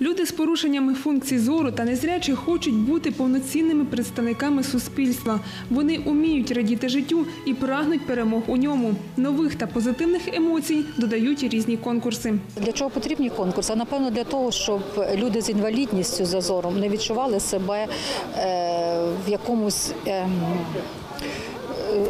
Люди з порушеннями функцій зору та незрячі хочуть бути повноцінними представниками суспільства. Вони уміють радіти життю і прагнуть перемог у ньому. Нових та позитивних емоцій додають різні конкурси. Для чого потрібні конкурси? Напевно для того, щоб люди з інвалідністю за зором не відчували себе е, в якомусь.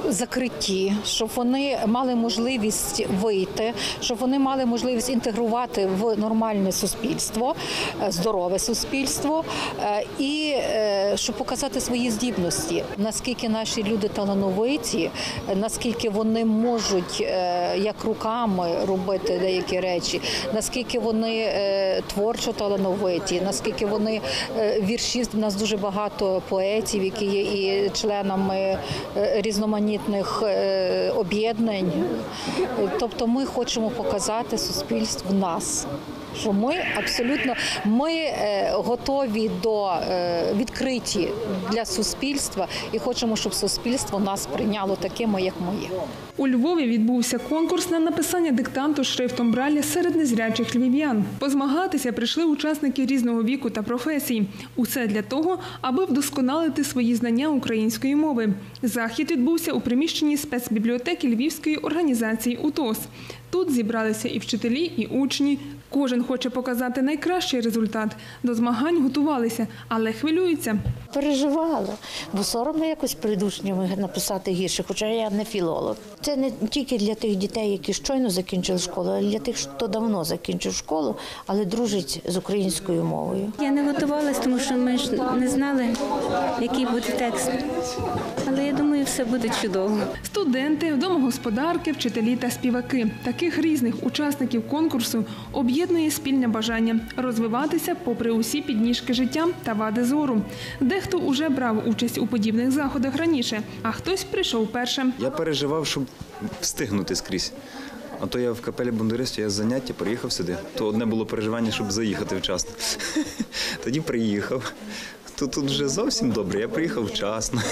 Закритті, щоб вони мали можливість вийти, щоб вони мали можливість інтегрувати в нормальне суспільство, е, здорове суспільство, е, і е, щоб показати свої здібності, наскільки наші люди талановиті, наскільки вони можуть як руками робити деякі речі, наскільки вони творчо талановиті, наскільки вони вірші. У нас дуже багато поетів, які є і членами е, різноманітних е, об'єднань. Тобто ми хочемо показати суспільству нас. Що ми абсолютно ми е, готові до е, відкриті для суспільства і хочемо, щоб суспільство нас прийняло такими, як ми є. У Львові відбувся конкурс на написання диктанту шрифтом Брайля серед незрячих львів'ян. Позмагатися прийшли учасники різного віку та професій. Усе для того, аби вдосконалити свої знання української мови. Захід відбувся у приміщенні спецбібліотеки Львівської організації УТОС. Тут зібралися і вчителі, і учні. Кожен хоче показати найкращий результат. До змагань готувалися, але хвилюються. Переживала, бо соромно якось перед учнями написати гірше, хоча я не філолог. Це не тільки для тих дітей, які щойно закінчили школу, а для тих, хто давно закінчив школу, але дружить з українською мовою. Я не готувалась, тому що ми ж не знали, який буде текст. Але я думаю, все буде чудово. Студенти, домогосподарки, вчителі та співаки. Таких різних учасників конкурсу об'єднує спільне бажання розвиватися попри усі підніжки життя та вади зору. Дехто уже брав участь у подібних заходах раніше, а хтось прийшов перше. Я переживав, щоб встигнути скрізь. А то я в капелі бандуристів, я з заняття приїхав сюди. То одне було переживання, щоб заїхати вчасно. Тоді приїхав. То тут вже зовсім добре, я приїхав вчасно.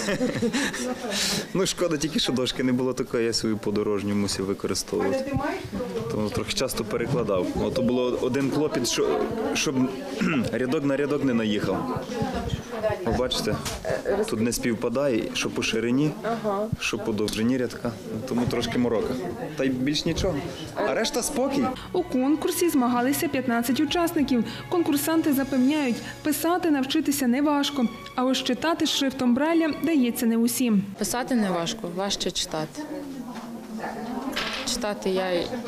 Ну, шкода тільки, що дошки не було такої, я свою подорожню мусив використовувати. Тому трохи часто перекладав. Ото було один клопіт, що- щоб рядок на рядок не наїхав. Ви бачите, тут не співпадає, що по ширині, що по довжині рядка. Тому трошки морока. Та й більш нічого. А решта спокій. У конкурсі змагалися 15 учасників. Конкурсанти запевняють, писати навчитися не важко, а ось читати з шрифтом Брайля дається не усім. Писати не важко, важче читати. Читати я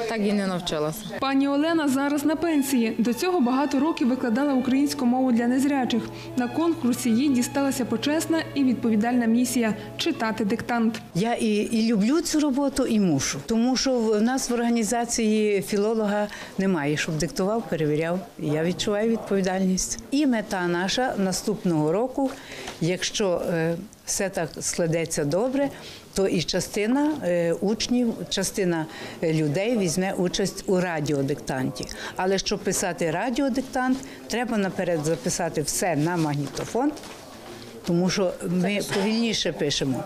так і не навчилася. Пані Олена зараз на пенсії. До цього багато років викладала українську мову для незрячих. На конкурсі їй дісталася почесна і відповідальна місія читати диктант. Я і, і люблю цю роботу, і мушу, тому що в нас в організації філолога немає, щоб диктував, перевіряв. Я відчуваю відповідальність. І мета наша наступного року, якщо е, все так складеться добре, то і частина е, учнів, частина е, людей візьме участь у радіодиктанті. Але щоб писати радіодиктант, треба наперед записати все на магнітофон тому що ми повільніше пишемо.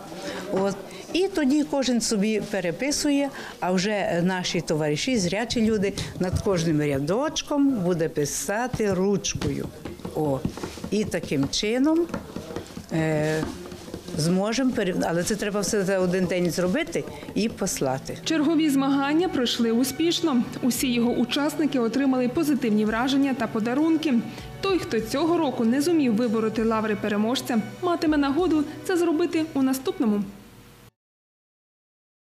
От. І тоді кожен собі переписує, а вже наші товариші, зрячі люди, над кожним рядочком буде писати ручкою. О. І таким чином е, зможемо, але це треба все за один день зробити і послати. Чергові змагання пройшли успішно. Усі його учасники отримали позитивні враження та подарунки. Той, хто цього року не зумів вибороти лаври переможця, матиме нагоду це зробити у наступному.